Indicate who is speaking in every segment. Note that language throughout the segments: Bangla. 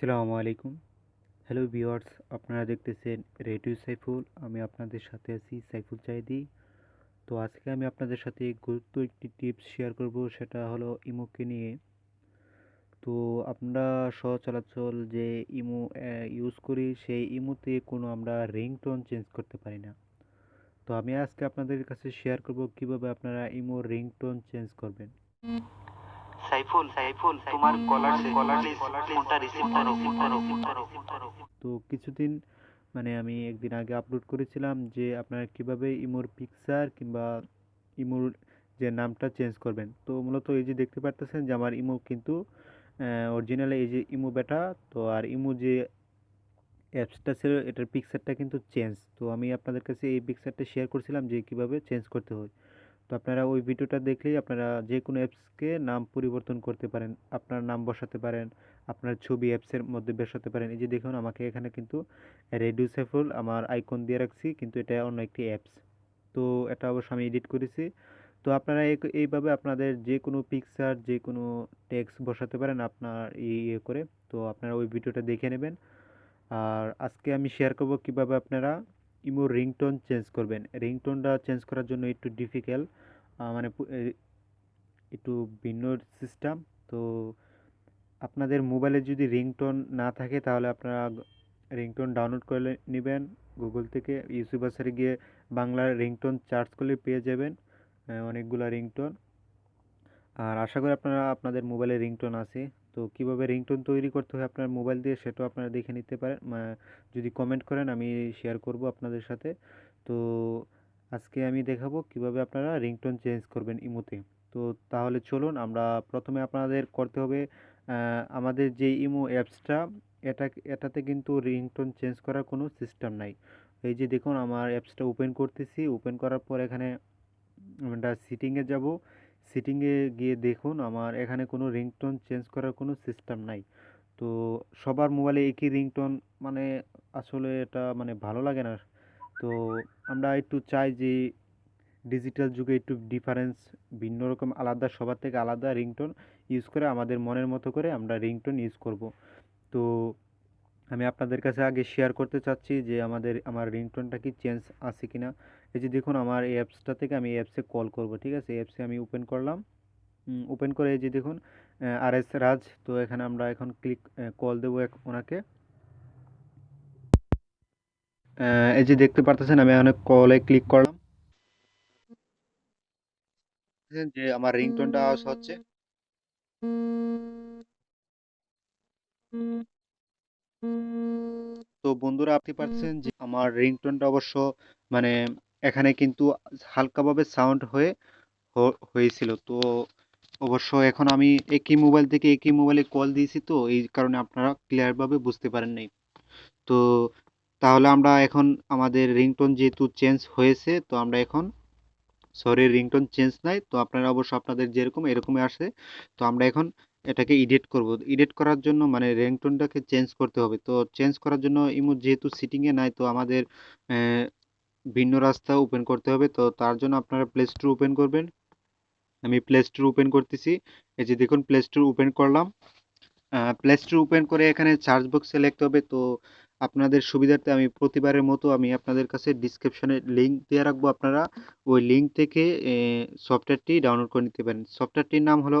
Speaker 1: আসসালামু আলাইকুম। হ্যালো ভিউয়ার্স আপনারা দেখতেছেন রেডিও সাইফুল আমি আপনাদের সাথে আছি সাইফুল চাইদি তো আজকে আমি আপনাদের সাথে গুরুত্ব একটি টিপস শেয়ার করব, সেটা হলো ইমোকে নিয়ে। তো আমরা সচলাচল যে ইমো ইউজ করি, সেই ইমোতে কোনো আমরা রিংটোন চেঞ্জ করতে পারি না। তো আমি আজকে আপনাদের কাছে শেয়ার করব কীভাবে আপনারা ইমো রিংটোন চেঞ্জ করবেন।
Speaker 2: সাইফুল সাইফুল তোমার কলার কলার ফোনটা রিসিভ করো করো করো। করো।
Speaker 1: তো কিছুদিন মানে আমি একদিন আগে আপলোড করেছিলাম যে আপনারা কীভাবে ইমোর পিকচার কিংবা ইমোর যে নামটা চেঞ্জ করবেন। তো মূলত এই যে দেখতে পারতেছেন যে আমার ইমো কিন্তু অরিজিনালি এই যে ইমো বেটা তো আর ইমো যে অ্যাপসটা ছিল এটার পিকচারটা কিন্তু চেঞ্জ তো আমি আপনাদের কাছে এই পিকচারটা শেয়ার করছিলাম যে কীভাবে চেঞ্জ করতে হয়। তো আপনারা ওই ভিডিওটা দেখলেই আপনারা যে কোনো অ্যাপসকে নাম পরিবর্তন করতে পারেন, আপনার নাম বসাতে পারেন, আপনার ছবি অ্যাপসের মধ্যে বসাতে পারেন। এই যে দেখুন, আমাকে এখানে কিন্তু রেডিউসেবল আমার আইকন দিয়ে রাখছি, কিন্তু এটা অন্য একটি অ্যাপস। তো এটা অবশ্য আমি এডিট করেছি। তো আপনারা এইভাবে আপনাদের যে কোনো পিকচার যে কোনো টেক্সট বসাতে পারেন আপনার ইয়ে করে। তো আপনারা ওই ভিডিওটা দেখে নেবেন। আর আজকে আমি শেয়ার করব কীভাবে আপনারা ইমো রিংটোন চেঞ্জ করবেন। রিংটোনটা চেঞ্জ করার জন্য একটু ডিফিকাল্ট মানে একটু ভিন্ন সিস্টেম তো আপনাদের মোবাইলে যদি রিংটোন না থাকে তাহলে আপনারা রিংটোন ডাউনলোড করে নেবেন। গুগল থেকে ইউসুবাসারে গিয়ে বাংলার রিংটোন চার্জ করলে পেয়ে যাবেন অনেকগুলো রিংটোন। আর আশা করি আপনারা, আপনাদের মোবাইলে রিংটোন আছে। তো কীভাবে রিংটোন তৈরি করতে হয় আপনার মোবাইল দিয়ে সেটাও আপনারা দেখে নিতে পারেন। যদি কমেন্ট করেন আমি শেয়ার করব আপনাদের সাথে। তো আজকে আমি দেখাবো কীভাবে আপনারা রিংটোন চেঞ্জ করবেন ইমোতে। তো তাহলে চলুন আমরা প্রথমে আপনাদের করতে হবে আমাদের যে ইমো অ্যাপসটা, এটা, এটাতে কিন্তু রিংটোন চেঞ্জ করার কোনো সিস্টেম নাই। এই যে দেখুন, আমার অ্যাপসটা ওপেন করতেছি। ওপেন করার পর এখানে আমরা সিটিংয়ে যাব। সিটিংয়ে গিয়ে দেখুন, আমার এখানে কোনো রিংটোন চেঞ্জ করার কোনো সিস্টেম নাই। তো সবার মোবাইলে একই রিংটোন মানে আসলে এটা মানে ভালো লাগে না। তো আমরা একটু চাই যে ডিজিটাল যুগে একটু ডিফারেন্স ভিন্ন রকম আলাদা, সবার থেকে আলাদা রিংটোন ইউজ করে আমাদের মনের মতো করে আমরা রিংটোন ইউজ করব। তো আমি আপনাদের কাছে আগে শেয়ার করতে চাচ্ছি যে আমাদের, আমার রিংটোনটা কি চেঞ্জ আছে কি না এই যে দেখুন আমার এই অ্যাপসটা থেকে আমি এই অ্যাপসে কল করব, ঠিক আছে? এই অ্যাপসে আমি ওপেন করলাম। ওপেন করে এই যে দেখুন আর এস রাজ, তো এখানে আমরা এখন ক্লিক কল দেবো ওনাকে। এই যে দেখতে পারতেছেন, আমি এখানে কলে ক্লিক করলাম। যে আমার রিংটোনটা আওয়াজ হচ্ছে। তো বন্ধুরা, আপনি পারছেন যে আমার রিংটোনটা অবশ্য মানে এখানে কিন্তু হালকাভাবে সাউন্ড হয়ে হয়েছিল। তো অবশ্য এখন আমি একই মোবাইল থেকে একই মোবাইলে কল দিয়েছি তো, এই কারণে আপনারা ক্লিয়ারভাবে বুঝতে পারেন নাই। তো তাহলে আমরা এখন আমাদের রিংটোন যেহেতু চেঞ্জ হয়েছে, তো আমরা এখন সরি রিংটোন চেঞ্জ নাই। তো আপনারা অবশ্য আপনাদের যেরকম, এরকমই আসে। তো আমরা এখন এটাকে এডিট করব। এডিট করার জন্য মানে রিংটোনটাকে চেঞ্জ করতে হবে। তো চেঞ্জ করার জন্য ইমো যেহেতু সিটিংয়ে নাই, তো আমাদের ভিন্ন রাস্তা ওপেন করতে হবে। তো তার জন্য আপনারা প্লে স্টোর ওপেন করবেন। আমি প্লে স্টোর ওপেন করতেছি। এই যে দেখুন প্লে স্টোর ওপেন করলাম। প্লে স্টোর ওপেন করে এখানে চার্জ বক্স সিলেক্ট হবে। তো আপনাদের সুবিধার্থে আমি প্রতিবারের মতো আমি আপনাদের কাছে ডিসক্রিপশনে লিঙ্ক দিয়ে রাখব আপনারা। ওই লিঙ্ক থেকে সফটওয়্যারটি ডাউনলোড করে নিতে পারেন। সফটওয়্যারটির নাম হলো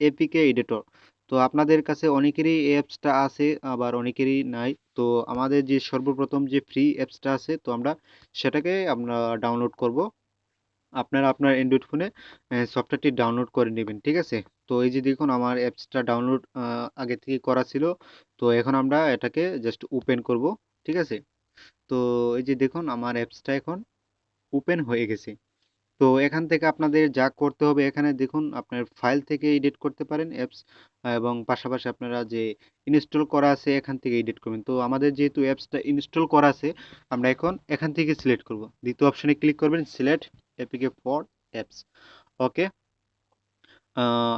Speaker 1: এপিকে এডিটর তো আপনাদের কাছে অনেকেরই এই অ্যাপসটা আছে, আবার অনেকেরই নাই। তো আমাদের যে সর্বপ্রথম যে ফ্রি অ্যাপসটা আছে, তো আমরা সেটাকে আমরা ডাউনলোড করব। আপনারা আপনার অ্যান্ড্রয়েড ফোনে সফটওয়্যারটি ডাউনলোড করে নেবেন, ঠিক আছে? তো এই যে দেখুন, আমার অ্যাপসটা ডাউনলোড আগে থেকে করা ছিল। তো এখন আমরা এটাকে জাস্ট ওপেন করব, ঠিক আছে? তো এই যে দেখুন, আমার অ্যাপসটা এখন ওপেন হয়ে গেছে। তো এখান থেকে আপনাদের যা করতে হবে, এখানে দেখুন আপনার ফাইল থেকে এডিট করতে পারেন অ্যাপস। এবং পাশাপাশি আপনারা যে ইনস্টল করা আছে এখান থেকে এডিট করবেন। তো আমাদের যেহেতু অ্যাপসটা ইনস্টল করা আছে, আমরা এখন এখান থেকে সিলেক্ট করব। দ্বিতীয় অপশানে ক্লিক করবেন select APK for apps. Okay?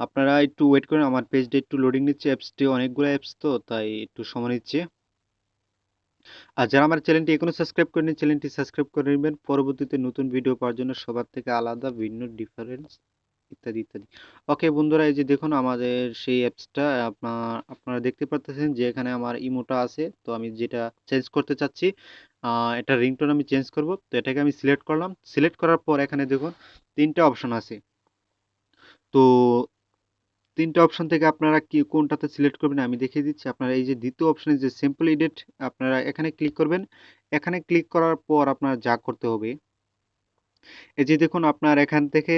Speaker 1: আপনারা একটু ওয়েট করেন। আমার পেজটা একটু লোডিং নিচ্ছে অ্যাপসটি অনেকগুলো অ্যাপস তো, তাই একটু সময় নিচ্ছে। আর যারা আমার চ্যানেলটি এখনও সাবস্ক্রাইব করেনি চ্যানেলটি সাবস্ক্রাইব করে নেবেন। পরবর্তীতে নতুন ভিডিও পাওয়ার জন্য সবার থেকে আলাদা, ভিন্ন ডিফারেন্স ইত্যাদি ইত্যাদি। ওকে বন্ধুরা, এই যে দেখুন আমাদের সেই অ্যাপসটা আপনার, আপনারা দেখতে পারতেছেন যে এখানে আমার ইমোটা আছে। তো আমি যেটা চেঞ্জ করতে চাচ্ছি এটা রিংটোন আমি চেঞ্জ করব। তো এটাকে আমি সিলেক্ট করলাম। সিলেক্ট করার পর এখানে দেখুন তিনটা অপশন আছে। তো তিনটা অপশন থেকে আপনারা কি, কোনটাতে সিলেক্ট করবেন আমি দেখিয়ে দিচ্ছি। আপনারা এই যে দ্বিতীয় অপশনে যে সিম্পল এডিট আপনারা এখানে ক্লিক করবেন। এখানে ক্লিক করার পর আপনার যা করতে হবে, এই যে দেখুন আপনার এখান থেকে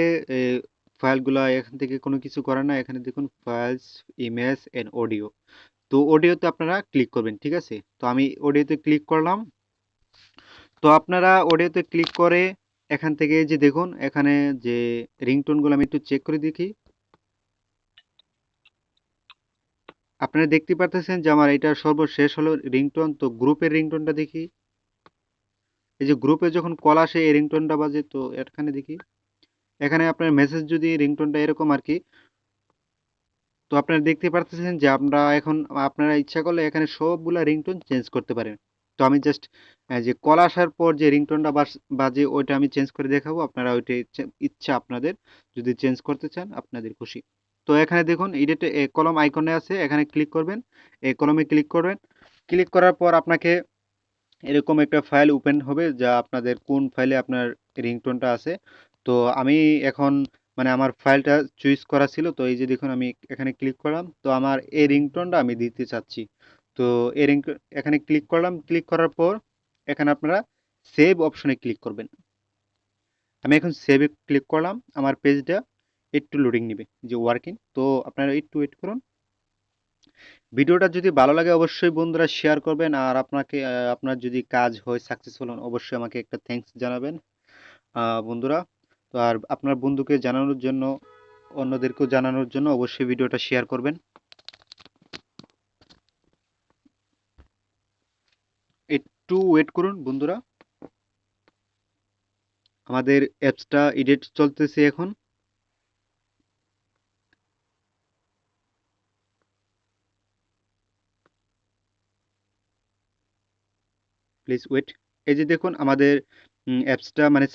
Speaker 1: ফাইলগুলো এখান থেকে কোনো কিছু করার না। এখানে দেখুন ফাইলস ইমেজ অ্যান্ড অডিও তো অডিওতে আপনারা ক্লিক করবেন, ঠিক আছে? তো আমি অডিওতে ক্লিক করলাম। তো আপনারা অডিওতে ক্লিক করে এখান থেকে যে দেখুন, এখানে যে রিংটোনগুলো আমি একটু চেক করে দেখি। আপনারা দেখতে পারতেছেন যে আমার এটা সর্বশেষ হলো রিংটোন। তো গ্রুপের রিংটোনটা দেখি। এই যে গ্রুপে যখন কল আসে, এই রিংটোনটা বাজে, তো এখানে দেখি। এখানে আপনার মেসেজ যদি রিংটোনটা এরকম আর কি। তো আপনারা দেখতে পারতেছেন যে আমরা এখন, আপনারা ইচ্ছা করলে এখানে সবগুলা রিংটোন চেঞ্জ করতে পারেন। তো আমি জাস্ট যে কল আসার পর যে রিংটোনটা বাজে, ওইটা আমি চেঞ্জ করে দেখাবো। আপনারা ওইটা ইচ্ছা আপনাদের। যদি চেঞ্জ করতে চান, আপনাদের খুশি। তো এখানে দেখুন এডিটে কলম আইকনে আছে, এখানে ক্লিক করবেন। এই কলমে ক্লিক করবেন। ক্লিক করার পর আপনাকে এরকম একটা ফাইল ওপেন হবে যা আপনাদের কোন ফাইলে আপনার রিংটোনটা আছে। তো আমি এখন মানে আমার ফাইলটা চুজ করা ছিল, তো এই যে দেখুন, আমি এখানে ক্লিক করলাম। তো আমার এই রিংটোনটা আমি দিতে চাচ্ছি। তো এই রিং এখানে ক্লিক করলাম। ক্লিক করার পর এখানে আপনারা সেভ অপশনে ক্লিক করবেন। আমি এখন সেভে ক্লিক করলাম। আমার পেজটা একটু লোডিং নেবে, যে ওয়ার্কিং তো আপনারা একটু ওয়েট করুন। ভিডিওটা যদি ভালো লাগে অবশ্যই বন্ধুরা শেয়ার করবেন, আর আপনাকে আপনার যদি কাজ হয় সাকসেসফুল হন, অবশ্যই আমাকে একটা থ্যাঙ্কস জানাবেন। বন্ধুরা, তো আর আপনার বন্ধুকে জানানোর জন্য, অন্যদেরকেও জানানোর জন্য অবশ্যই ভিডিওটা শেয়ার করবেন। একটু ওয়েট করুন বন্ধুরা। আমাদের অ্যাপসটা এডিট চলতেছে এখন। প্লিজ ওয়েট এই যে দেখুন, আমাদের অ্যাপসটা মানে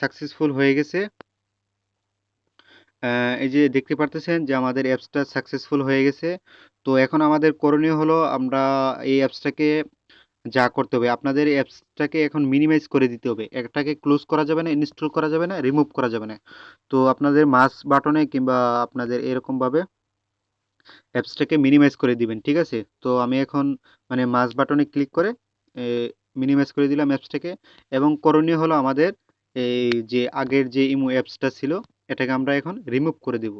Speaker 1: সাকসেসফুল হয়ে গেছে। এই যে দেখতে পারতেছেন যে আমাদের অ্যাপসটা সাকসেসফুল হয়ে গেছে। তো এখন আমাদের করণীয় হলো আমরা এই অ্যাপসটাকে যা করতে হবে, আপনাদের অ্যাপসটাকে এখন মিনিমাইজ করে দিতে হবে। একটাকে ক্লোজ করা যাবে না ইনস্টল করা যাবে না রিমুভ করা যাবে না। তো আপনাদের মাস বাটনে কিংবা আপনাদের এরকমভাবে অ্যাপসটাকে মিনিমাইজ করে দিবেন, ঠিক আছে? তো আমি এখন মানে মাস বাটনে ক্লিক করে মিনিমাইজ করে দিলাম অ্যাপসটাকে এবং করণীয় হলো আমাদের এই যে আগের যে ইমো অ্যাপসটা ছিল, এটাকে আমরা এখন রিমুভ করে দেব।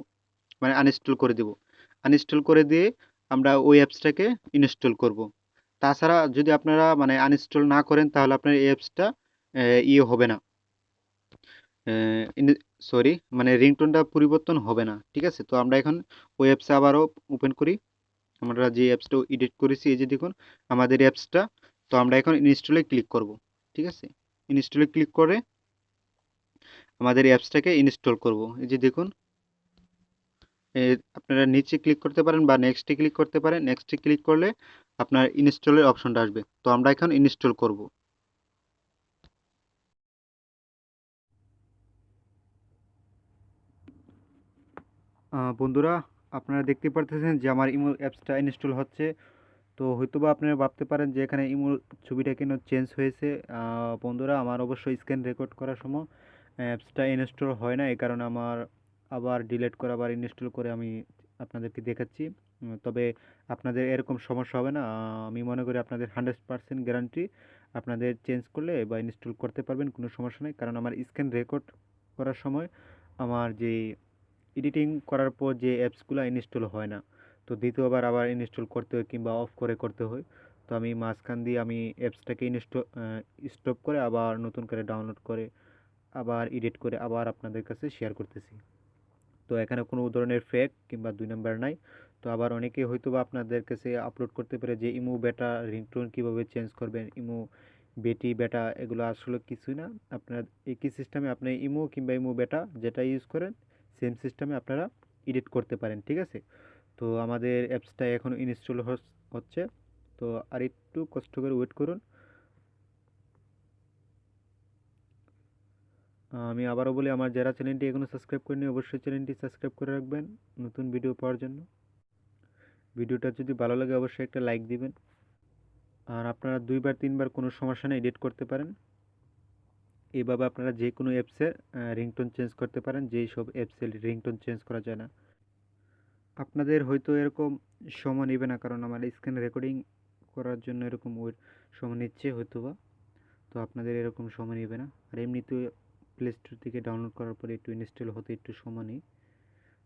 Speaker 1: মানে আনইনস্টল করে দেব। আনইনস্টল করে দিয়ে আমরা ওই অ্যাপসটাকে ইনস্টল করব। তাছাড়া যদি আপনারা মানে আনইনস্টল না করেন, তাহলে আপনার এই অ্যাপসটা ইয়ে হবে না। সরি মানে রিংটোনটা পরিবর্তন হবে না। ঠিক আছে? তো আমরা এখন ওই অ্যাপসে আবারও ওপেন করি। আমরা যে অ্যাপসটা এডিট করেছি, এই যে দেখুন, আমাদের অ্যাপসটা তো আমরা এখন ইনস্টলে ক্লিক করব, ঠিক আছে? ইনস্টলে ক্লিক করে আমাদের অ্যাপসটাকে ইনস্টল করব। এই যে দেখুন আপনারা নিচে ক্লিক করতে পারেন বা নেক্সটে ক্লিক করতে পারেন। নেক্সটে ক্লিক করলে আপনার ইনস্টলের অপশনটা আসবে। তো আমরা এখন ইনস্টল করব। বন্ধুরা, আপনারা দেখতে পারতেছেন যে আমার ইমো অ্যাপসটা ইনস্টল হচ্ছে। তো হয়তোবা আপনারা ভাবতে পারেন যে এখানে ইমোর ছবিটা কেন চেঞ্জ হয়েছে। বন্ধুরা, আমার অবশ্যই স্ক্যান রেকর্ড করার সময় অ্যাপসটা ইনস্টল হয় না, এই কারণে আমার আবার ডিলেট করে, আবার ইনস্টল করে আমি আপনাদেরকে দেখাচ্ছি। তবে আপনাদের এরকম সমস্যা হবে না। আমি মনে করি আপনাদের হান্ড্রেড পারসেন্ট গ্যারান্টি আপনাদের চেঞ্জ করলে বা ইনস্টল করতে পারবেন, কোনো সমস্যা নেই। কারণ আমার স্ক্যান রেকর্ড করার সময় আমার যে এডিটিং করার পর যে অ্যাপসগুলো ইনস্টল হয় না। তো দ্বিতীয়বার আবার ইনস্টল করতে হয় কিংবা অফ করে করতে হয়। তো আমি মাঝখান দিয়ে আমি অ্যাপসটাকে ইনস্টল স্টপ করে আবার নতুন করে ডাউনলোড করে আবার এডিট করে আবার আপনাদের কাছে শেয়ার করতেছি। তো এখানে কোনো ধরনের ফেক কিংবা দুই নাম্বার নাই। তো আবার অনেকে হয়তো বা আপনাদের কাছে আপলোড করতে পারে যে ইমো বেটা রিংটোন কীভাবে চেঞ্জ করবেন, ইমো বেটি বেটা এগুলো আসলে কিছুই না। আপনার একই সিস্টেমে আপনি ইমো কিংবা ইমো বেটা যেটা ইউজ করেন সেম সিস্টেমে আপনারা এডিট করতে পারেন, ঠিক আছে? তো আমাদের অ্যাপসটা এখন ইনস্টল হচ্ছে। তো আর একটু কষ্ট করে ওয়েট করুন। আমি আবারও বলি, আমার যারা চ্যানেলটি এখনও সাবস্ক্রাইব করেনি অবশ্যই চ্যানেলটি সাবস্ক্রাইব করে রাখবেন নতুন ভিডিও পাওয়ার জন্য। ভিডিওটা যদি ভালো লাগে, অবশ্যই একটা লাইক দিবেন। আর আপনারা দুইবার, তিনবার কোনো সমস্যা নেই, এডিট করতে পারেন। এইভাবে আপনারা যে কোনো অ্যাপসের রিংটোন চেঞ্জ করতে পারেন। যেই সব অ্যাপসের রিংটোন চেঞ্জ করা যায় না। আপনাদের হয়তো এরকম সময় নেবে না, কারণ আমার স্ক্রিন রেকর্ডিং করার জন্য এরকম ওই সময় নিচ্ছে হয়তো বা তো আপনাদের এরকম সময় নেবে না। আর এমনিতেও প্লে স্টোর থেকে ডাউনলোড করার পরে একটু ইনস্টল হতে একটু সময় নেই।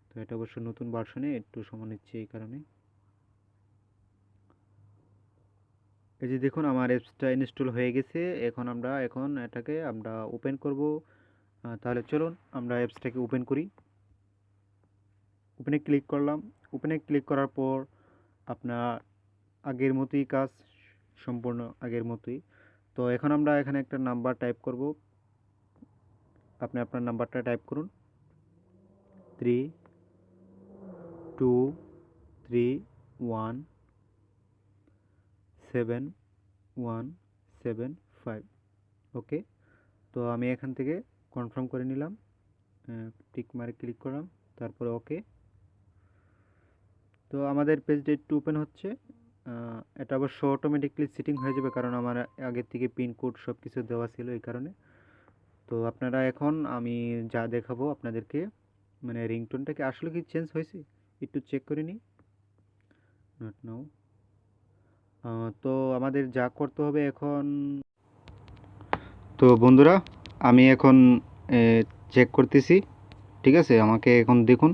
Speaker 1: তো এটা অবশ্য নতুন ভার্সনে একটু সময় নিচ্ছে এই কারণে। এই যে দেখুন, আমার অ্যাপসটা ইনস্টল হয়ে গেছে। এখন আমরা, এখন এটাকে আমরা ওপেন করব। তাহলে চলুন, আমরা অ্যাপসটাকে ওপেন করি। ওপেনে ক্লিক করলাম। ওপেনে ক্লিক করার পর আপনার আগের মতোই কাজ সম্পূর্ণ আগের মতোই। তো এখন আমরা এখানে একটা নাম্বার টাইপ করব। আপনি আপনার নাম্বারটা টাইপ করুন। Three two three one seven one seven five okay তো আমি এখান থেকে কনফার্ম করে নিলাম। টিক মারে ক্লিক করলাম। তারপরে ওকে তো আমাদের পেজটা একটু ওপেন হচ্ছে। এটা অবশ্য অটোমেটিকলি সিটিং হয়ে যাবে কারণ আমার আগের থেকে পিনকোড সব কিছু দেওয়া ছিল এই কারণে। তো আপনারা এখন আমি যা দেখাবো আপনাদেরকে মানে রিংটোনটা কি আসলে কি চেঞ্জ হয়েছে? একটু চেক করে নিই। নট নাও তো আমাদের যা করতে হবে এখন, তো বন্ধুরা, আমি এখন চেক করতেছি। ঠিক আছে? আমাকে এখন দেখুন।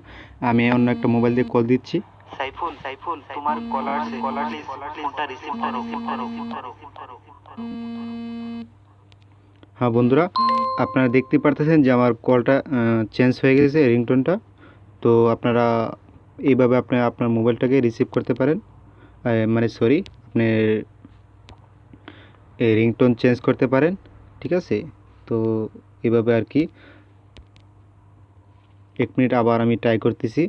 Speaker 1: আমি অন্য একটা মোবাইল দিয়ে কল দিচ্ছি।
Speaker 2: সাইফুল সাইফুল তোমার কলার কলার ফোনটা রিসিভ করো করো করো করো।
Speaker 1: হ্যাঁ বন্ধুরা আপনারা দেখতে পারতেছেন যে আমার কলটা চেঞ্জ হয়ে গেছে রিংটোনটা তো আপনারা এইভাবে আপনি আপনার মোবাইলটাকে রিসিভ করতে পারেন। মানে সরি আপনি রিংটোন চেঞ্জ করতে পারেন ঠিক আছে? তো এইভাবে আর কি। এক মিনিট আবার আমি ট্রাই করতেছি।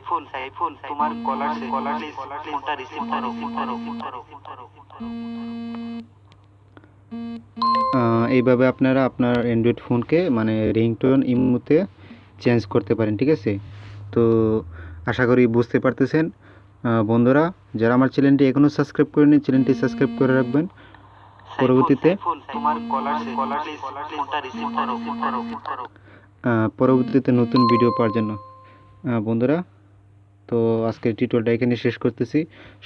Speaker 2: সাইফুল সাইফুল তোমার কলার কলার ফোনটা রিসিভ করো করো করো
Speaker 1: এইভাবে আপনারা আপনার অ্যান্ড্রয়েড ফোনকে মানে রিংটোন ইমুতে চেঞ্জ করতে পারেন ঠিক আছে? তো আশা করি বুঝতে পারতেছেন। বন্ধুরা যারা আমার চ্যানেলটি এখনও সাবস্ক্রাইব করেনি চ্যানেলটি সাবস্ক্রাইব করে রাখবেন। পরবর্তীতে
Speaker 2: তোমার কলার কলার ফোনটা রিসিভ করো করো করো।
Speaker 1: পরবর্তীতে নতুন ভিডিও পাওয়ার জন্য। বন্ধুরা তো আজকের টিউটোরিয়ালটা এখানে শেষ করতেছি।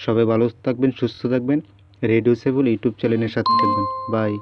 Speaker 1: সবাই ভালো থাকবেন, সুস্থ থাকবেন। রেডিও সেবল ইউটিউব চ্যানেলের সাথে থাকবেন। বাই.